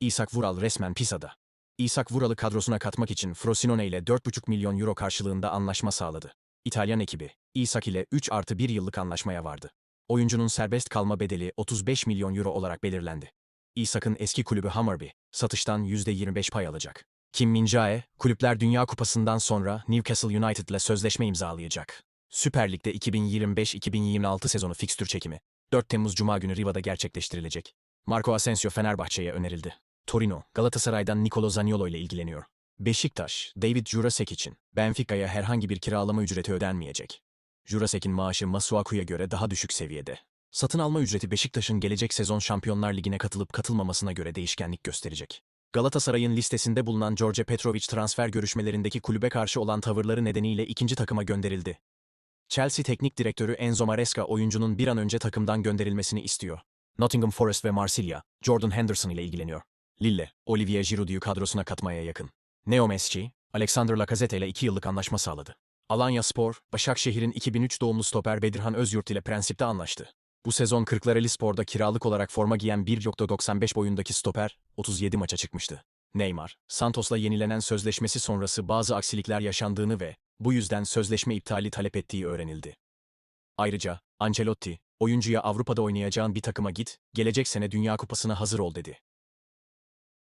İshak Vural resmen Pisa'da. İshak Vural'ı kadrosuna katmak için Frosinone ile 4,5 milyon euro karşılığında anlaşma sağladı. İtalyan ekibi, İshak ile 3 artı 1 yıllık anlaşmaya vardı. Oyuncunun serbest kalma bedeli 35 milyon euro olarak belirlendi. İshak'ın eski kulübü Hammarby, satıştan %25 pay alacak. Kim Min-jae, Kulüpler Dünya Kupası'ndan sonra Newcastle United ile sözleşme imzalayacak. Süper Lig'de 2025-2026 sezonu fikstür çekimi 4 Temmuz Cuma günü Riva'da gerçekleştirilecek. Marco Asensio Fenerbahçe'ye önerildi. Torino, Galatasaray'dan Nicolo Zaniolo ile ilgileniyor. Beşiktaş, David Jurasek için Benfica'ya herhangi bir kiralama ücreti ödenmeyecek. Jurasek'in maaşı Masuaku'ya göre daha düşük seviyede. Satın alma ücreti Beşiktaş'ın gelecek sezon Şampiyonlar Ligi'ne katılıp katılmamasına göre değişkenlik gösterecek. Galatasaray'ın listesinde bulunan George Petrovic transfer görüşmelerindeki kulübe karşı olan tavırları nedeniyle ikinci takıma gönderildi. Chelsea teknik direktörü Enzo Maresca oyuncunun bir an önce takımdan gönderilmesini istiyor. Nottingham Forest ve Marsilya, Jordan Henderson ile ilgileniyor. Lille, Olivier Giroud'u kadrosuna katmaya yakın. Neo Messi, Alexander Lacazette ile 2 yıllık anlaşma sağladı. Alanya Spor, Başakşehir'in 2003 doğumlu stoper Bedirhan Özyurt ile prensipte anlaştı. Bu sezon Kırklareli Spor'da kiralık olarak forma giyen 1.95 boyundaki stoper, 37 maça çıkmıştı. Neymar, Santos'la yenilenen sözleşmesi sonrası bazı aksilikler yaşandığını ve bu yüzden sözleşme iptali talep ettiği öğrenildi. Ayrıca, Ancelotti, oyuncuya Avrupa'da oynayacağın bir takıma git, gelecek sene Dünya Kupası'na hazır ol dedi.